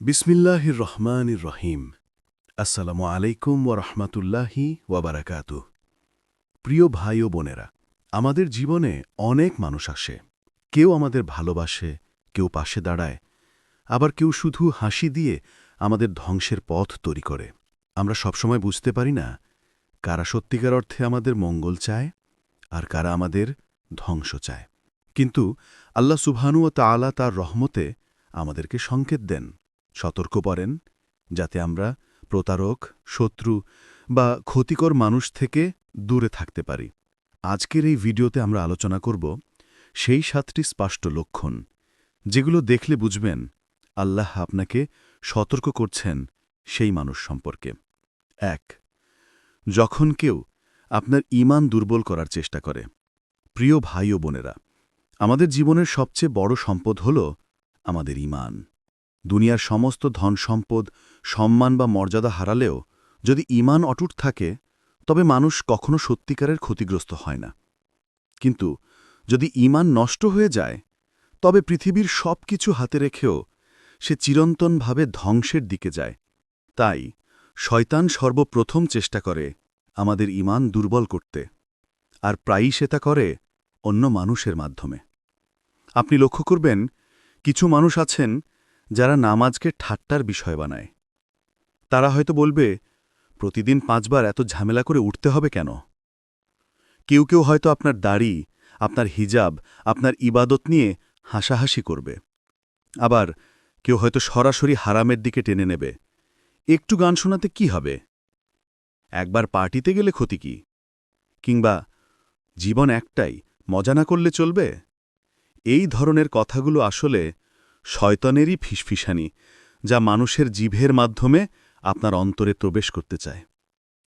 বিসমিল্লাহির রহমানির রহিম। আসসালামু আলাইকুম ওয়া রহমাতুল্লাহি ওয়াবারাকাতু প্রিয় ভাই ও বোনেরা, আমাদের জীবনে অনেক মানুষ আসে। কেউ আমাদের ভালোবাসে, কেউ পাশে দাঁড়ায়, আবার কেউ শুধু হাসি দিয়ে আমাদের ধ্বংসের পথ তৈরি করে। আমরা সবসময় বুঝতে পারি না, কারা সত্যিকার অর্থে আমাদের মঙ্গল চায় আর কারা আমাদের ধ্বংস চায়। কিন্তু আল্লাহ সুবহানু ও তাআলা তার রহমতে আমাদেরকে সংকেত দেন। সতর্ক করেন, যাতে আমরা প্রতারক, শত্রু বা ক্ষতিকর মানুষ থেকে দূরে থাকতে পারি। আজকের এই ভিডিওতে আমরা আলোচনা করব সেই সাতটি স্পষ্ট লক্ষণ, যেগুলো দেখলে বুঝবেন আল্লাহ আপনাকে সতর্ক করছেন সেই মানুষ সম্পর্কে। এক, যখন কেউ আপনার ঈমান দুর্বল করার চেষ্টা করে, প্রিয় ভাই ও বোনেরা, আমাদের জীবনের সবচেয়ে বড় সম্পদ হল আমাদের ঈমান। দুনিয়ার সমস্ত ধন সম্পদ, সম্মান বা মর্যাদা হারালেও যদি ঈমান অটুট থাকে, তবে মানুষ কখনো সত্যিকারের ক্ষতিগ্রস্ত হয় না। কিন্তু যদি ঈমান নষ্ট হয়ে যায়, তবে পৃথিবীর সব কিছু হাতে রেখেও সে চিরন্তনভাবে ধ্বংসের দিকে যায়। তাই শয়তান সর্বপ্রথম চেষ্টা করে আমাদের ঈমান দুর্বল করতে, আর প্রায়ই সে তা করে অন্য মানুষের মাধ্যমে। আপনি লক্ষ্য করবেন, কিছু মানুষ আছেন যারা নামাজকে ঠাট্টার বিষয় বানায়। তারা হয়তো বলবে, প্রতিদিন পাঁচবার এত ঝামেলা করে উঠতে হবে কেন? কেউ কেউ হয়তো আপনার দাড়ি, আপনার হিজাব, আপনার ইবাদত নিয়ে হাসাহাসি করবে। আবার কেউ হয়তো সরাসরি হারামের দিকে টেনে নেবে। একটু গান শোনাতে কি হবে? একবার পার্টিতে গেলে ক্ষতি কি? কিংবা জীবন একটাই, মজা না করলে চলবে? এই ধরনের কথাগুলো আসলে শয়তনেরই ফিসফিসানি, যা মানুষের জিভের মাধ্যমে আপনার অন্তরে প্রবেশ করতে চায়।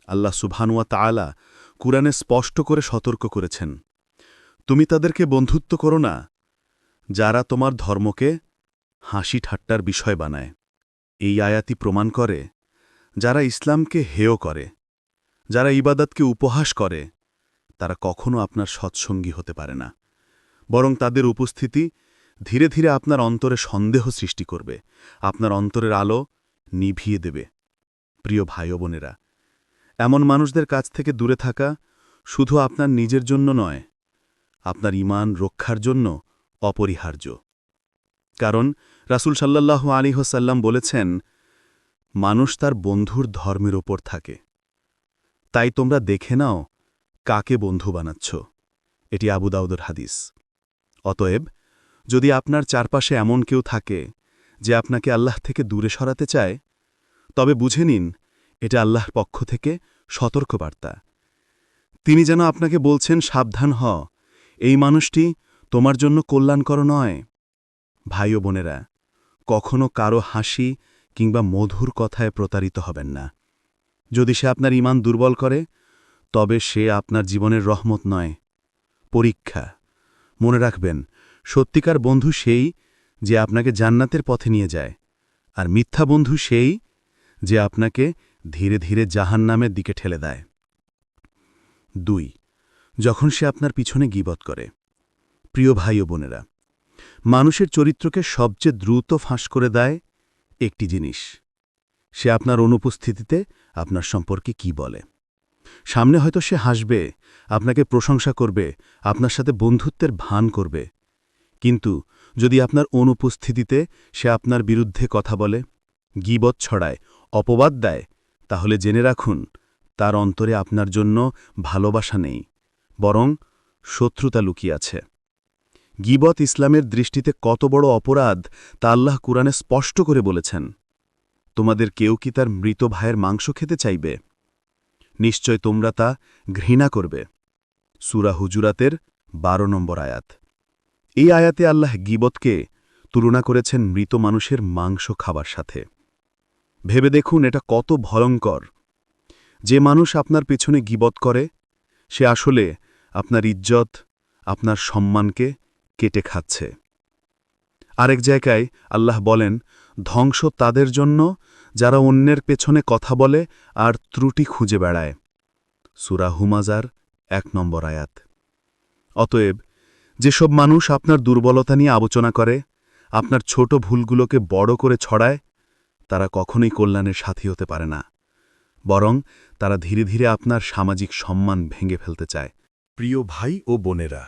আল্লাহ সুবহানুয়া তাআলা কুরআনে স্পষ্ট করে সতর্ক করেছেন, তুমি তাদেরকে বন্ধুত্ব করো না, যারা তোমার ধর্মকে হাসি ঠাট্টার বিষয় বানায়। এই আয়াতি প্রমাণ করে যারা ইসলামকে হেয় করে, যারা ইবাদতকে উপহাস করে, তারা কখনো আপনার সৎসঙ্গী হতে পারে না। বরং তাদের উপস্থিতি ধীরে ধীরে আপনার অন্তরে সন্দেহ সৃষ্টি করবে। আপনার অন্তরের আলো নিভিয়ে দেবে। প্রিয় ভাই বোনেরা, এমন মানুষদের কাছ থেকে দূরে থাকা শুধু আপনার নিজের জন্য নয়, আপনার ইমান রক্ষার জন্য অপরিহার্য। কারণ রাসুল সাল্লাল্লাহু আলী হোসাল্লাম বলেছেন, মানুষ তার বন্ধুর ধর্মের ওপর থাকে। তাই তোমরা দেখে নাও কাকে বন্ধু বানাচ্ছ। এটি আবু দাউদর হাদিস। অতএব যদি আপনার চারপাশে এমন কেউ থাকে যে আপনাকে আল্লাহ থেকে দূরে সরাতে চায়, তবে বুঝে নিন, এটা আল্লাহর পক্ষ থেকে সতর্কবার্তা। তিনি যেন আপনাকে বলছেন, সাবধান হ এই মানুষটি তোমার জন্য কল্যাণকর নয়। ভাই ও বোনেরা, কখনো কারও হাসি কিংবা মধুর কথায় প্রতারিত হবেন না। যদি সে আপনার ইমান দুর্বল করে, তবে সে আপনার জীবনের রহমত নয়। পরীক্ষা, মনে রাখবেন সত্যিকার বন্ধু সেই যে আপনাকে জান্নাতের পথে নিয়ে যায়, আর মিথ্যা বন্ধু সেই যে আপনাকে ধীরে ধীরে জাহান নামের দিকে ঠেলে দেয়। দুই, যখন সে আপনার পিছনে গিবত করে, প্রিয় ভাই ও বোনেরা, মানুষের চরিত্রকে সবচেয়ে দ্রুত ফাঁস করে দেয় একটি জিনিস। সে আপনার অনুপস্থিতিতে আপনার সম্পর্কে কি বলে? সামনে হয়তো সে হাসবে, আপনাকে প্রশংসা করবে, আপনার সাথে বন্ধুত্বের ভান করবে কিন্তু যদি আপনার অনুপস্থিতিতে সে আপনার বিরুদ্ধে কথা বলে, গিবত ছড়ায়, অপবাদ দেয়, তাহলে জেনে রাখুন, তার অন্তরে আপনার জন্য ভালোবাসা নেই, বরং শত্রুতা লুকিয়াছে গিবত ইসলামের দৃষ্টিতে কত বড় অপরাধ তা আল্লাহ কুরআনে স্পষ্ট করে বলেছেন। তোমাদের কেউ কি তার মৃত ভাইয়ের মাংস খেতে চাইবে? নিশ্চয় তোমরা তা ঘৃণা করবে। সুরা হুজুরাতের বারো নম্বর আয়াত। এই আয়াতে আল্লাহ গিবতকে তুলনা করেছেন মৃত মানুষের মাংস খাবার সাথে। ভেবে দেখুন, এটা কত ভয়ঙ্কর। যে মানুষ আপনার পেছনে গিবত করে, সে আসলে আপনার ইজ্জত, আপনার সম্মানকে কেটে খাচ্ছে। আরেক জায়গায় আল্লাহ বলেন, ধ্বংস তাদের জন্য, যারা অন্যের পেছনে কথা বলে আর ত্রুটি খুঁজে বেড়ায়। সুরা হুমাজার এক নম্বর আয়াত। অতএব যেসব মানুষ আপনার দুর্বলতা নিয়ে আলোচনা করে, আপনার ছোট ভুলগুলোকে বড় করে ছড়ায়, তারা কখনোই কল্যাণের সাথী হতে পারে না। বরং তারা ধীরে ধীরে আপনার সামাজিক সম্মান ভেঙে ফেলতে চায়। প্রিয় ভাই ও বোনেরা,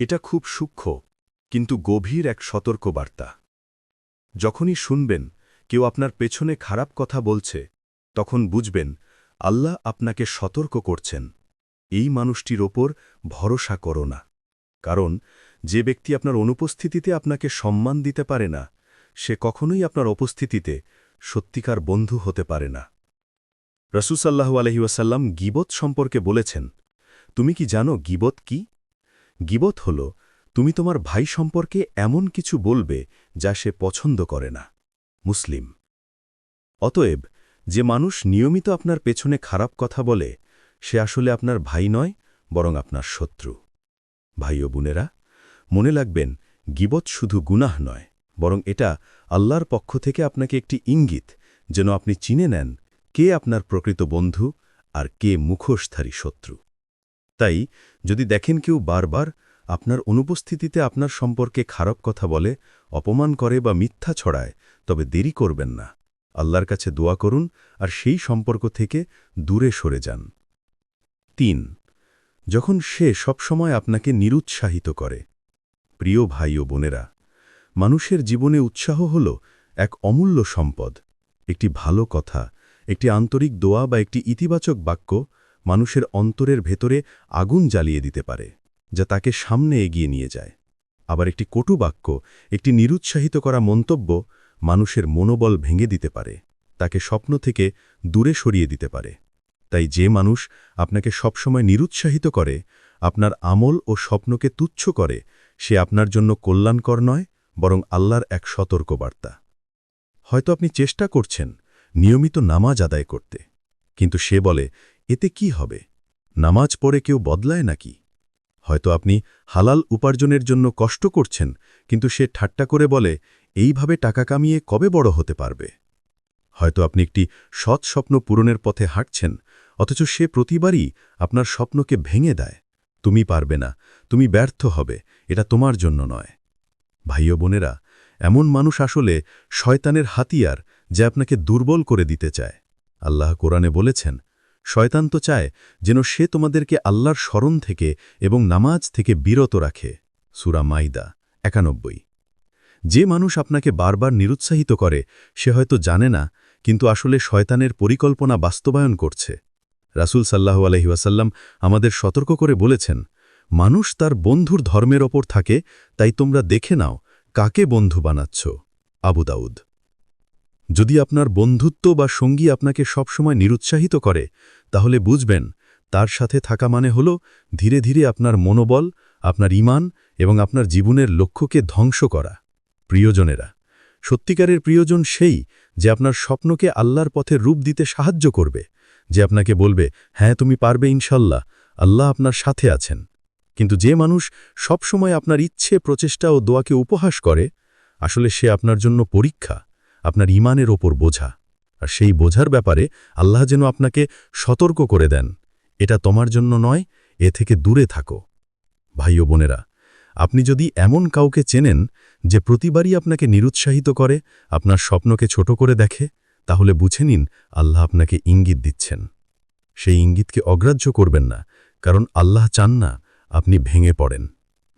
এটা খুব সূক্ষ্ম, কিন্তু গভীর এক সতর্ক বার্তা যখনই শুনবেন কেউ আপনার পেছনে খারাপ কথা বলছে, তখন বুঝবেন আল্লাহ আপনাকে সতর্ক করছেন। এই মানুষটির ওপর ভরসা করো না। কারণ যে ব্যক্তি আপনার অনুপস্থিতিতে আপনাকে সম্মান দিতে পারে না, সে কখনোই আপনার উপস্থিতিতে সত্যিকার বন্ধু হতে পারে না। রসুসাল্লাহু আলহিউসাল্লাম গিবত সম্পর্কে বলেছেন, তুমি কি জানো গিবত কি? গিবত হল, তুমি তোমার ভাই সম্পর্কে এমন কিছু বলবে যা সে পছন্দ করে না। মুসলিম। অতএব, যে মানুষ নিয়মিত আপনার পেছনে খারাপ কথা বলে, সে আসলে আপনার ভাই নয়, বরং আপনার শত্রু। ভাই ও বোনেরা, মনে লাগবেন গিবত শুধু গুনাহ নয়, বরং এটা আল্লাহর পক্ষ থেকে আপনাকে একটি ইঙ্গিত যেন আপনি চিনে নেন কে আপনার প্রকৃত বন্ধু আর কে মুখোশধারী শত্রু। তাই, যদি দেখেন কেউ বারবার আপনার অনুপস্থিতিতে আপনার সম্পর্কে খারাপ কথা বলে, অপমান করে বা মিথ্যা ছড়ায়, তবে দেরি করবেন না। আল্লাহর কাছে দোয়া করুন আর সেই সম্পর্ক থেকে দূরে সরে যান। তিন যখন সে সবসময় আপনাকে নিরুৎসাহিত করে। প্রিয় ভাই ও বোনেরা, মানুষের জীবনে উৎসাহ হল এক অমূল্য সম্পদ। একটি ভালো কথা, একটি আন্তরিক দোয়া বা একটি ইতিবাচক বাক্য মানুষের অন্তরের ভেতরে আগুন জ্বালিয়ে দিতে পারে, যা তাকে সামনে এগিয়ে নিয়ে যায়। আবার একটি কটু বাক্য, একটি নিরুৎসাহিত করা মন্তব্য মানুষের মনোবল ভেঙে দিতে পারে, তাকে স্বপ্ন থেকে দূরে সরিয়ে দিতে পারে। তাই যে মানুষ আপনাকে সবসময় নিরুৎসাহিত করে, আপনার আমল ও স্বপ্নকে তুচ্ছ করে, সে আপনার জন্য কল্যাণকর নয়, বরং আল্লাহর এক সতর্ক বার্তা হয়তো আপনি চেষ্টা করছেন নিয়মিত নামাজ আদায় করতে, কিন্তু সে বলে, এতে কি হবে? নামাজ পড়ে কেউ বদলায় নাকি? হয়তো আপনি হালাল উপার্জনের জন্য কষ্ট করছেন, কিন্তু সে ঠাট্টা করে বলে, এইভাবে টাকা কামিয়ে কবে বড় হতে পারবে? হয়তো আপনি একটি সৎ স্বপ্ন পূরণের পথে হাঁটছেন অথচ সে প্রতিবারই আপনার স্বপ্নকে ভেঙে দেয়। তুমি পারবে না, তুমি ব্যর্থ হবে, এটা তোমার জন্য নয়। ভাই ও বোনেরা, এমন মানুষ আসলে শয়তানের হাতিয়ার যে আপনাকে দুর্বল করে দিতে চায়। আল্লাহ কোরআনে বলেছেন, শয়তান তো চায় যেন সে তোমাদেরকে আল্লাহর স্মরণ থেকে এবং নামাজ থেকে বিরত রাখে। সুরা মাইদা, একানব্বই। যে মানুষ আপনাকে বারবার নিরুৎসাহিত করে, সে হয়তো জানে না, কিন্তু আসলে শয়তানের পরিকল্পনা বাস্তবায়ন করছে। রাসুল সাল্লাহু আলহিউসাল্লাম আমাদের সতর্ক করে বলেছেন, মানুষ তার বন্ধুর ধর্মের ওপর থাকে, তাই তোমরা দেখে নাও কাকে বন্ধু বানাচ্ছ। আবু দাউদ, যদি আপনার বন্ধুত্ব বা সঙ্গী আপনাকে সবসময় নিরুৎসাহিত করে, তাহলে বুঝবেন তার সাথে থাকা মানে হল ধীরে ধীরে আপনার মনোবল, আপনার ইমান এবং আপনার জীবনের লক্ষ্যকে ধ্বংস করা। প্রিয়জনেরা, সত্যিকারের প্রিয়জন সেই যে আপনার স্বপ্নকে আল্লাহর পথে রূপ দিতে সাহায্য করবে। যে আপনাকে বলবে হ্যাঁ তুমি পারবে ইনশাল্লাহ, আল্লাহ আপনার সাথে আছেন। কিন্তু যে মানুষ সবসময় আপনার ইচ্ছে, প্রচেষ্টা ও দোয়াকে উপহাস করে, আসলে সে আপনার জন্য পরীক্ষা, আপনার ইমানের ওপর বোঝা। আর সেই বোঝার ব্যাপারে আল্লাহ যেন আপনাকে সতর্ক করে দেন। এটা তোমার জন্য নয়, এ থেকে দূরে থাকো। ভাই ও বোনেরা, আপনি যদি এমন কাউকে চেনেন যে প্রতিবারই আপনাকে নিরুৎসাহিত করে, আপনার স্বপ্নকে ছোট করে দেখে তাহলে বুঝে নিন আল্লাহ আপনাকে ইঙ্গিত দিচ্ছেন। সেই ইঙ্গিতকে অগ্রাহ্য করবেন না, কারণ আল্লাহ চান না আপনি ভেঙে পড়েন,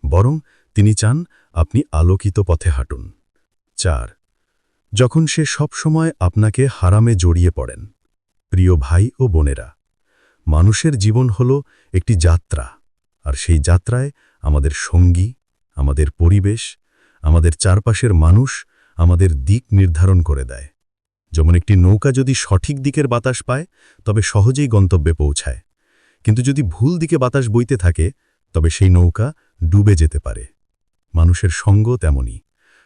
বরং তিনি চান আপনি আলোকিত পথে হাঁটুন। চার, যখন সে সব সময় আপনাকে হারামে জড়িয়ে পড়েন, প্রিয় ভাই ও বোনেরা, মানুষের জীবন হল একটি যাত্রা, আর সেই যাত্রায় আমাদের সঙ্গী, আমাদের পরিবেশ, আমাদের চারপাশের মানুষ আমাদের দিক নির্ধারণ করে দেয়। যেমন একটি নৌকা যদি সঠিক দিকের বাতাস পায়, তবে সহজেই গন্তব্যে পৌঁছায়। কিন্তু যদি ভুল দিকে বাতাস বইতে থাকে, তবে সেই নৌকা ডুবে যেতে পারে। মানুষের সঙ্গ তেমনই।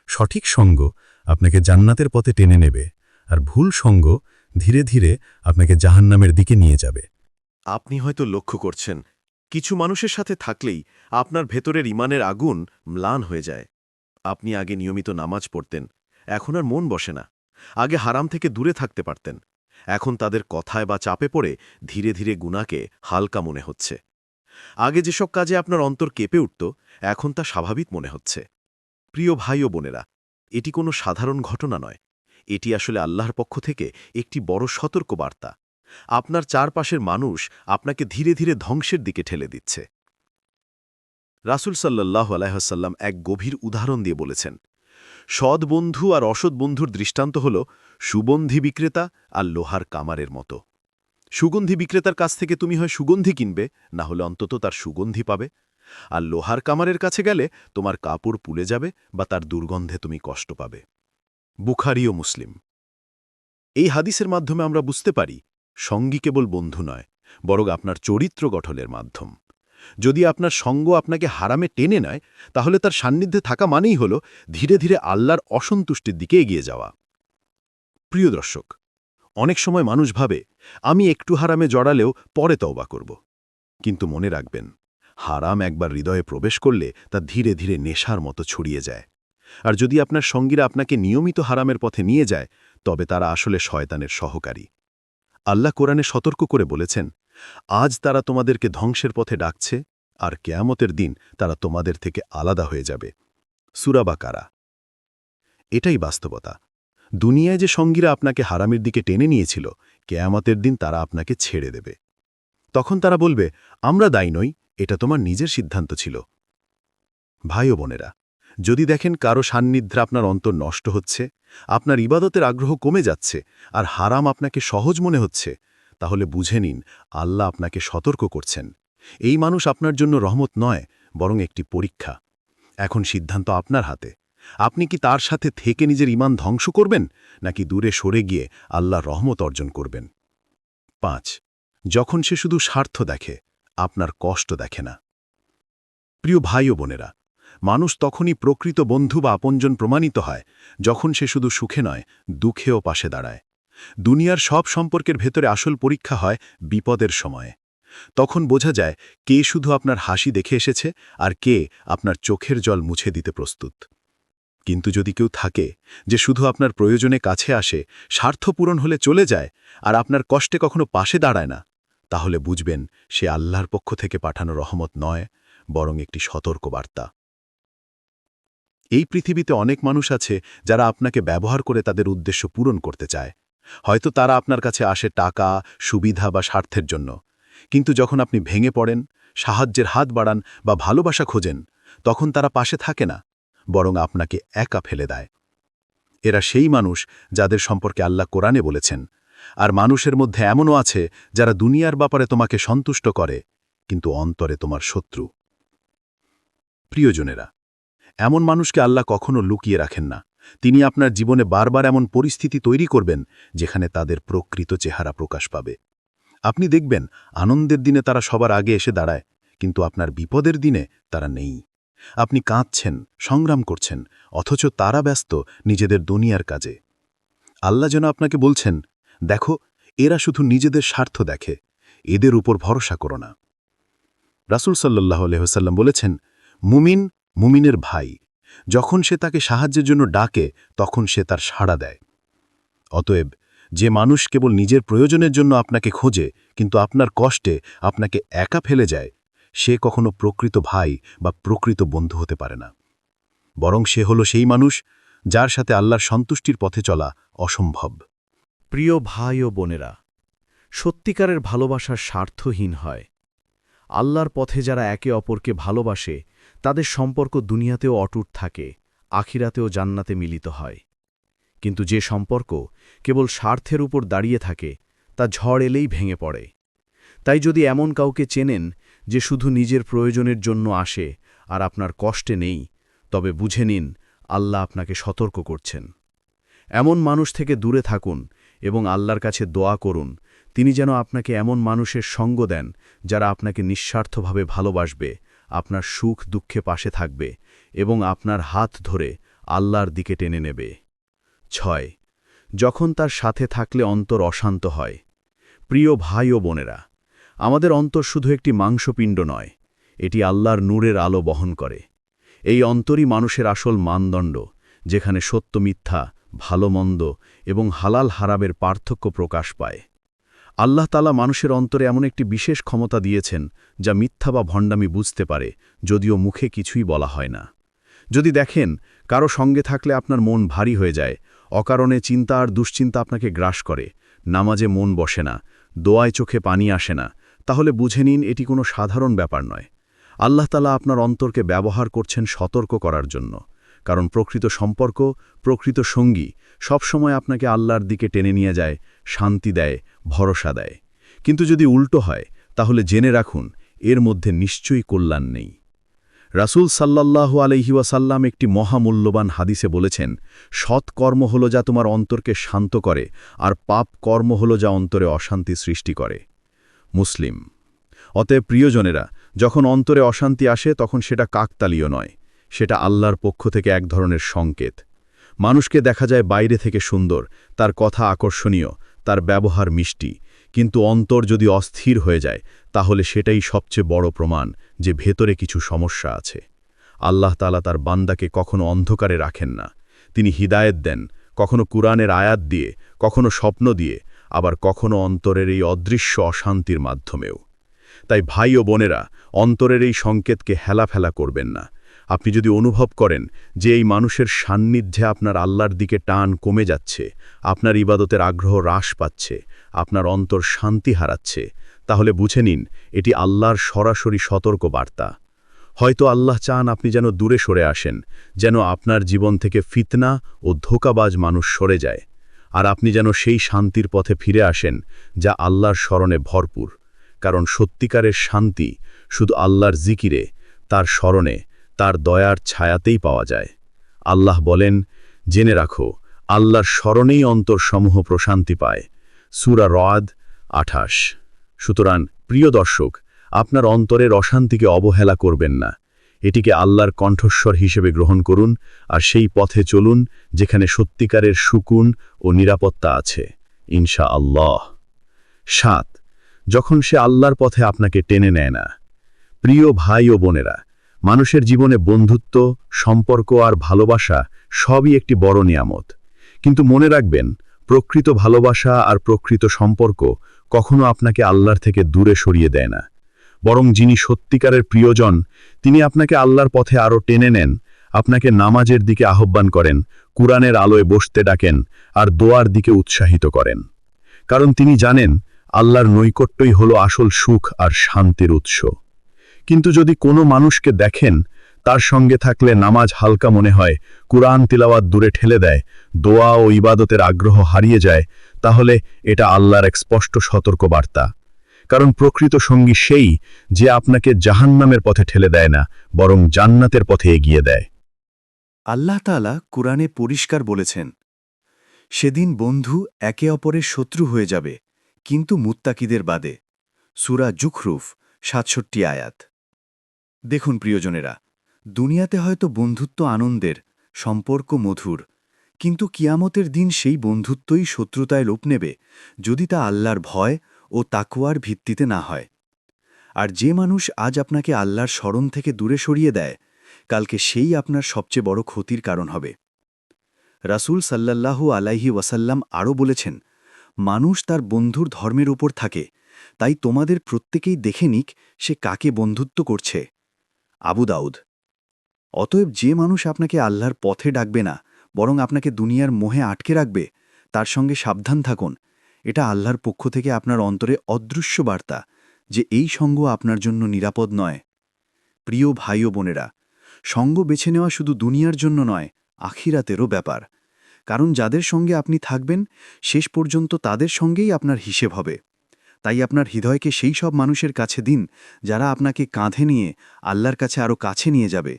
সঠিক সঙ্গ আপনাকে জান্নাতের পথে টেনে নেবে, আর ভুল সঙ্গ ধীরে ধীরে আপনাকে জাহান্নামের দিকে নিয়ে যাবে। আপনি হয়তো লক্ষ্য করছেন, কিছু মানুষের সাথে থাকলেই আপনার ভেতরের ইমানের আগুন ম্লান হয়ে যায়। আপনি আগে নিয়মিত নামাজ পড়তেন, এখন আর মন বসে না। আগে হারাম থেকে দূরে থাকতে পারতেন। এখন তাদের কথায় বা চাপে পড়ে ধীরে ধীরে গুনাকে হালকা মনে হচ্ছে। আগে যেসব কাজে আপনার অন্তর কেঁপে উঠত, এখন তা স্বাভাবিক মনে হচ্ছে। প্রিয় ভাই ও বোনেরা, এটি কোনো সাধারণ ঘটনা নয়। এটি আসলে আল্লাহর পক্ষ থেকে একটি বড় সতর্ক বার্তা আপনার চারপাশের মানুষ আপনাকে ধীরে ধীরে ধ্বংসের দিকে ঠেলে দিচ্ছে। রাসুল সাল্লাহ আলাইসাল্লাম এক গভীর উদাহরণ দিয়ে বলেছেন সৎ বন্ধু আর অসৎ বন্ধুর দৃষ্টান্ত হল সুগন্ধি বিক্রেতা আর লোহার কামারের মতো। সুগন্ধি বিক্রেতার কাছ থেকে তুমি হয় সুগন্ধি কিনবে, না হলে অন্তত তার সুগন্ধি পাবে। আর লোহার কামারের কাছে গেলে তোমার কাপড় পুলে যাবে বা তার দুর্গন্ধে তুমি কষ্ট পাবে। বুখারিও মুসলিম। এই হাদিসের মাধ্যমে আমরা বুঝতে পারি সঙ্গী কেবল বন্ধু নয়, বরং আপনার চরিত্র গঠনের মাধ্যম। যদি আপনার সঙ্গ আপনাকে হারামে টেনে নেয়, তাহলে তার সান্নিধ্যে থাকা মানেই হল ধীরে ধীরে আল্লাহর অসন্তুষ্টির দিকে এগিয়ে যাওয়া। প্রিয় দর্শক, অনেক সময় মানুষ ভাবে, আমি একটু হারামে জড়ালেও পরে তওবা করব। কিন্তু মনে রাখবেন, হারাম একবার হৃদয়ে প্রবেশ করলে তা ধীরে ধীরে নেশার মতো ছড়িয়ে যায়। আর যদি আপনার সঙ্গীরা আপনাকে নিয়মিত হারামের পথে নিয়ে যায়, তবে তারা আসলে শয়তানের সহকারী। আল্লাহ কোরআনে সতর্ক করে বলেছেন আজ তারা তোমাদেরকে ধ্বংসের পথে ডাকছে, আর কেয়ামতের দিন তারা তোমাদের থেকে আলাদা হয়ে যাবে। সুরাবা কারা এটাই বাস্তবতা। দুনিয়ায় যে সঙ্গীরা আপনাকে হারামের দিকে টেনে নিয়েছিল, কেয়ামতের দিন তারা আপনাকে ছেড়ে দেবে। তখন তারা বলবে, আমরা দায়ী নই, এটা তোমার নিজের সিদ্ধান্ত ছিল। ভাই বোনেরা, যদি দেখেন কারও সান্নিধ্যে আপনার অন্তর নষ্ট হচ্ছে, আপনার ইবাদতের আগ্রহ কমে যাচ্ছে, আর হারাম আপনাকে সহজ মনে হচ্ছে তাহলে বুঝে নিন, আল্লাহ আপনাকে সতর্ক করছেন। এই মানুষ আপনার জন্য রহমত নয়, বরং একটি পরীক্ষা। এখন সিদ্ধান্ত আপনার হাতে। আপনি কি তার সাথে থেকে নিজের ইমান ধ্বংস করবেন, নাকি দূরে সরে গিয়ে আল্লাহ রহমত অর্জন করবেন? পাঁচ, যখন সে শুধু স্বার্থ দেখে, আপনার কষ্ট দেখে না। প্রিয় ভাই ও বোনেরা, মানুষ তখনই প্রকৃত বন্ধু বা আপনজন প্রমাণিত হয়, যখন সে শুধু সুখে নয়, দুঃখেও পাশে দাঁড়ায়। দুনিয়ার সব সম্পর্কের ভেতরে আসল পরীক্ষা হয় বিপদের সময়ে। তখন বোঝা যায় কে শুধু আপনার হাসি দেখে এসেছে আর কে আপনার চোখের জল মুছে দিতে প্রস্তুত। কিন্তু যদি কেউ থাকে যে শুধু আপনার প্রয়োজনে কাছে আসে, স্বার্থ পূরণ হলে চলে যায় আর আপনার কষ্টে কখনো পাশে দাঁড়ায় না, তাহলে বুঝবেন সে আল্লাহর পক্ষ থেকে পাঠানো রহমত নয়, বরং একটি সতর্ক বার্তা এই পৃথিবীতে অনেক মানুষ আছে যারা আপনাকে ব্যবহার করে তাদের উদ্দেশ্য পূরণ করতে চায়। হয়তো তারা আপনার কাছে আসে টাকা, সুবিধা বা স্বার্থের জন্য। কিন্তু যখন আপনি ভেঙে পড়েন, সাহায্যের হাত বাড়ান বা ভালোবাসা খোঁজেন, তখন তারা পাশে থাকে না, বরং আপনাকে একা ফেলে দেয়। এরা সেই মানুষ যাদের সম্পর্কে আল্লাহ কোরআনে বলেছেন। আর মানুষের মধ্যে এমনও আছে যারা দুনিয়ার ব্যাপারে তোমাকে সন্তুষ্ট করে, কিন্তু অন্তরে তোমার শত্রু। প্রিয়জনেরা, এমন মানুষকে আল্লাহ কখনো লুকিয়ে রাখেন না। তিনি আপনার জীবনে বারবার এমন পরিস্থিতি তৈরি করবেন যেখানে তাদের প্রকৃত চেহারা প্রকাশ পাবে। আপনি দেখবেন, আনন্দের দিনে তারা সবার আগে এসে দাঁড়ায়, কিন্তু আপনার বিপদের দিনে তারা নেই। আপনি কাঁদছেন, সংগ্রাম করছেন, অথচ তারা ব্যস্ত নিজেদের দুনিয়ার কাজে। আল্লাহ যেন আপনাকে বলছেন, দেখো, এরা শুধু নিজেদের স্বার্থ দেখে, এদের উপর ভরসা করো না। রাসুল সাল্লাহ আলহ্লাম বলেছেন, মুমিন মুমিনের ভাই। যখন সে তাকে সাহায্যের জন্য ডাকে, তখন সে তার সাড়া দেয়। অতএব, যে মানুষ কেবল নিজের প্রয়োজনের জন্য আপনাকে খোঁজে, কিন্তু আপনার কষ্টে আপনাকে একা ফেলে যায়, সে কখনো প্রকৃত ভাই বা প্রকৃত বন্ধু হতে পারে না। বরং সে হল সেই মানুষ যার সাথে আল্লাহর সন্তুষ্টির পথে চলা অসম্ভব। প্রিয় ভাই ও বোনেরা, সত্যিকারের ভালোবাসার স্বার্থহীন হয়। আল্লাহর পথে যারা একে অপরকে ভালোবাসে তাদের সম্পর্ক দুনিয়াতেও অটুট থাকে, আখিরাতেও জান্নাতে মিলিত হয়। কিন্তু যে সম্পর্ক কেবল স্বার্থের উপর দাঁড়িয়ে থাকে, তা ঝড় এলেই ভেঙে পড়ে। তাই যদি এমন কাউকে চেনেন যে শুধু নিজের প্রয়োজনের জন্য আসে আর আপনার কষ্টে নেই, তবে বুঝে নিন আল্লাহ আপনাকে সতর্ক করছেন। এমন মানুষ থেকে দূরে থাকুন এবং আল্লাহর কাছে দোয়া করুন, তিনি যেন আপনাকে এমন মানুষের সঙ্গ দেন যারা আপনাকে নিঃস্বার্থভাবে ভালোবাসবে আপনার সুখ দুঃখে পাশে থাকবে এবং আপনার হাত ধরে আল্লাহর দিকে টেনে নেবে। ছয়, যখন তার সাথে থাকলে অন্তর অশান্ত হয়। প্রিয় ভাই ও বোনেরা, আমাদের অন্তর শুধু একটি মাংসপিণ্ড নয়, এটি আল্লাহর নূরের আলো বহন করে। এই অন্তরই মানুষের আসল মানদণ্ড, যেখানে সত্য মিথ্যা, ভালো মন্দ এবং হালাল হারাবের পার্থক্য প্রকাশ পায়। আল্লাহ তালা মানুষের অন্তরে এমন একটি বিশেষ ক্ষমতা দিয়েছেন, যা মিথ্যা বা ভণ্ডামি বুঝতে পারে, যদিও মুখে কিছুই বলা হয় না। যদি দেখেন, কারও সঙ্গে থাকলে আপনার মন ভারী হয়ে যায়, অকারণে চিন্তা আর দুশ্চিন্তা আপনাকে গ্রাস করে, নামাজে মন বসে না, দোয়ায় চোখে পানি আসে না, তাহলে বুঝে নিন এটি কোনো সাধারণ ব্যাপার নয়। আল্লাহ তালা আপনার অন্তরকে ব্যবহার করছেন সতর্ক করার জন্য, কারণ প্রকৃত সম্পর্ক, প্রকৃত সঙ্গী সবসময় আপনাকে আল্লাহর দিকে টেনে নিয়ে যায়, শান্তি দেয় ভরসা দেয়। কিন্তু যদি উল্টো হয়, তাহলে জেনে রাখুন, এর মধ্যে নিশ্চয়ই কল্যাণ নেই। রাসূল সাল্লাল্লাহু আলহি ওয়াসাল্লাম একটি মহামূল্যবান হাদিসে বলেছেন, সৎ কর্ম হল যা তোমার অন্তরকে শান্ত করে, আর পাপ কর্ম হল যা অন্তরে অশান্তি সৃষ্টি করে। মুসলিম, অতএব প্রিয়জনেরা, যখন অন্তরে অশান্তি আসে, তখন সেটা কাকতালীয় নয়, সেটা আল্লাহর পক্ষ থেকে এক ধরনের সংকেত। মানুষকে দেখা যায় বাইরে থেকে সুন্দর, তার কথা আকর্ষণীয় তার ব্যবহার মিষ্টি, কিন্তু অন্তর যদি অস্থির হয়ে যায়, তাহলে সেটাই সবচেয়ে বড় প্রমাণ যে ভেতরে কিছু সমস্যা আছে। আল্লাহ তালা তার বান্দাকে কখনো অন্ধকারে রাখেন না। তিনি হিদায়েত দেন, কখনো কুরআনের আয়াত দিয়ে, কখনো স্বপ্ন দিয়ে, আবার কখনো অন্তরের এই অদৃশ্য অশান্তির মাধ্যমেও। তাই ভাই ও বোনেরা, অন্তরের এই সংকেতকে হেলাফেলা করবেন না। আপনি যদি অনুভব করেন যে এই মানুষের সান্নিধ্যে আপনার আল্লাহর দিকে টান কমে যাচ্ছে, আপনার ইবাদতের আগ্রহ হ্রাস পাচ্ছে, আপনার অন্তর শান্তি হারাচ্ছে, তাহলে বুঝে নিন এটি আল্লাহর সরাসরি সতর্ক বার্তা হয়তো আল্লাহ চান আপনি যেন দূরে সরে আসেন, যেন আপনার জীবন থেকে ফিতনা ও ধোকাবাজ মানুষ সরে যায়, আর আপনি যেন সেই শান্তির পথে ফিরে আসেন যা আল্লাহর স্মরণে ভরপুর। কারণ সত্যিকারের শান্তি শুধু আল্লাহর জিকিরে, তার স্মরণে তার দয়ার ছায়াতেই পাওয়া যায়। আল্লাহ বলেন, জেনে রাখো, আল্লাহর স্মরণেই অন্তরসমূহ প্রশান্তি পায়। সুরা রদ, আঠাশ। সুতরাং, প্রিয় দর্শক, আপনার অন্তরের অশান্তিকে অবহেলা করবেন না। এটিকে আল্লাহর কণ্ঠস্বর হিসেবে গ্রহণ করুন আর সেই পথে চলুন যেখানে সত্যিকারের সুকুন ও নিরাপত্তা আছে ইনশা আল্লাহ সাত, যখন সে আল্লাহর পথে আপনাকে টেনে নেয় না, প্রিয় ভাই ও বোনেরা মানুষের জীবনে বন্ধুত্ব, সম্পর্ক আর ভালোবাসা সবই একটি বড় নিয়ামত। কিন্তু মনে রাখবেন, প্রকৃত ভালোবাসা আর প্রকৃত সম্পর্ক কখনো আপনাকে আল্লাহর থেকে দূরে সরিয়ে দেয় না। বরং যিনি সত্যিকারের প্রিয়জন, তিনি আপনাকে আল্লাহর পথে আরও টেনে নেন, আপনাকে নামাজের দিকে আহ্বান করেন, কুরআনের আলোয় বসতে ডাকেন আর দোয়ার দিকে উৎসাহিত করেন। কারণ তিনি জানেন, আল্লাহর নৈকট্যই হল আসল সুখ আর শান্তির উৎস। কিন্তু যদি কোনো মানুষকে দেখেন, তার সঙ্গে থাকলে নামাজ হালকা মনে হয়, কুরআন তিলাওয়াত দূরে ঠেলে দেয়, দোয়া ও ইবাদতের আগ্রহ হারিয়ে যায়, তাহলে এটা আল্লাহর এক স্পষ্ট সতর্ক বার্তা কারণ প্রকৃত সঙ্গী সেই যে আপনাকে জাহান্নামের পথে ঠেলে দেয় না, বরং জান্নাতের পথে এগিয়ে দেয়। আল্লাহ তালা কুরআনে পরিষ্কার বলেছেন, সেদিন বন্ধু একে অপরের শত্রু হয়ে যাবে, কিন্তু মুত্তাকিদের বাদে। সুরা জুখরুফ, সাতষট্টি আয়াত। দেখুন প্রিয়জনেরা, দুনিয়াতে হয়তো বন্ধুত্ব আনন্দের, সম্পর্ক মধুর, কিন্তু কিয়ামতের দিন সেই বন্ধুত্বই শত্রুতায় লোপ নেবে যদি তা আল্লাহর ভয় ও তাকুয়ার ভিত্তিতে না হয়। আর যে মানুষ আজ আপনাকে আল্লাহর স্মরণ থেকে দূরে সরিয়ে দেয়, কালকে সেই আপনার সবচেয়ে বড় ক্ষতির কারণ হবে। রাসূল সাল্লাল্লাহু আলাইহি ওয়াসাল্লাম আরও বলেছেন, মানুষ তার বন্ধুর ধর্মের ওপর থাকে, তাই তোমাদের প্রত্যেকেই দেখে নিক সে কাকে বন্ধুত্ব করছে। আবু দাউদ। অতএব যে মানুষ আপনাকে আল্লাহর পথে ডাকবে না, বরং আপনাকে দুনিয়ার মোহে আটকে রাখবে, তার সঙ্গে সাবধান থাকুন। এটা আল্লাহর পক্ষ থেকে আপনার অন্তরে অদৃশ্য বার্তা যে এই সঙ্গ আপনার জন্য নিরাপদ নয়। প্রিয় ভাই ও বোনেরা, সঙ্গ বেছে নেওয়া শুধু দুনিয়ার জন্য নয়, আখিরাতেরও ব্যাপার। কারণ যাদের সঙ্গে আপনি থাকবেন, শেষ পর্যন্ত তাদের সঙ্গেই আপনার হিসেব হবে। তাই আপনার হৃদয়কে সেই সব মানুষের কাছে দিন, যারা আপনাকে কাঁধে নিয়ে আল্লাহর কাছে আরও কাছে নিয়ে যাবে।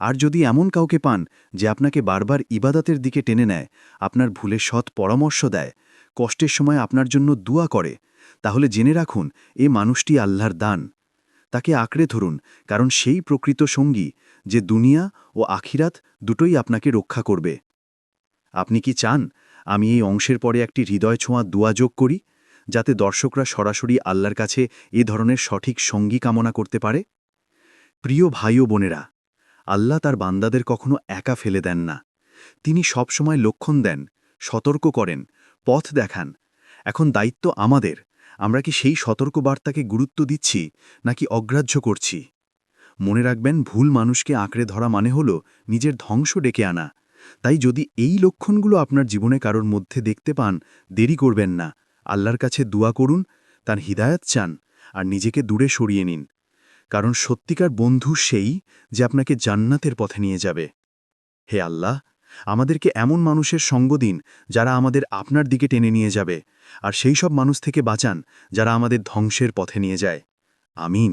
আর যদি এমন কাউকে পান, যে আপনাকে বারবার ইবাদতের দিকে টেনে নেয়, আপনার ভুলে সৎ পরামর্শ দেয়, কষ্টের সময় আপনার জন্য দুয়া করে, তাহলে জেনে রাখুন, এ মানুষটি আল্লাহর দান। তাকে আঁকড়ে ধরুন, কারণ সেই প্রকৃত সঙ্গী, যে দুনিয়া ও আখিরাত দুটোই আপনাকে রক্ষা করবে। আপনি কি চান, আমি এই অংশের পরে একটি হৃদয় ছোঁয়া দুয়া যোগ করি? যাতে দর্শকরা সরাসরি আল্লাহর কাছে এ ধরনের সঠিক সঙ্গী কামনা করতে পারে? প্রিয় ভাই ও বোনেরা, আল্লাহ তার বান্দাদের কখনো একা ফেলে দেন না। তিনি সবসময় লক্ষণ দেন, সতর্ক করেন, পথ দেখান। এখন দায়িত্ব আমাদের। আমরা কি সেই সতর্ক বার্তাকে গুরুত্ব দিচ্ছি, নাকি অগ্রাহ্য করছি? মনে রাখবেন, ভুল মানুষকে আঁকড়ে ধরা মানে হল নিজের ধ্বংস ডেকে আনা। তাই যদি এই লক্ষণগুলো আপনার জীবনে কারোর মধ্যে দেখতে পান, দেরি করবেন না। আল্লাহর কাছে দোয়া করুন, তার হৃদায়ত চান, আর নিজেকে দূরে সরিয়ে নিন। কারণ সত্যিকার বন্ধু সেই যে আপনাকে জান্নাতের পথে নিয়ে যাবে। হে আল্লাহ, আমাদেরকে এমন মানুষের সঙ্গ দিন, যারা আমাদের আপনার দিকে টেনে নিয়ে যাবে, আর সেই সব মানুষ থেকে বাঁচান, যারা আমাদের ধ্বংসের পথে নিয়ে যায়। আমিন।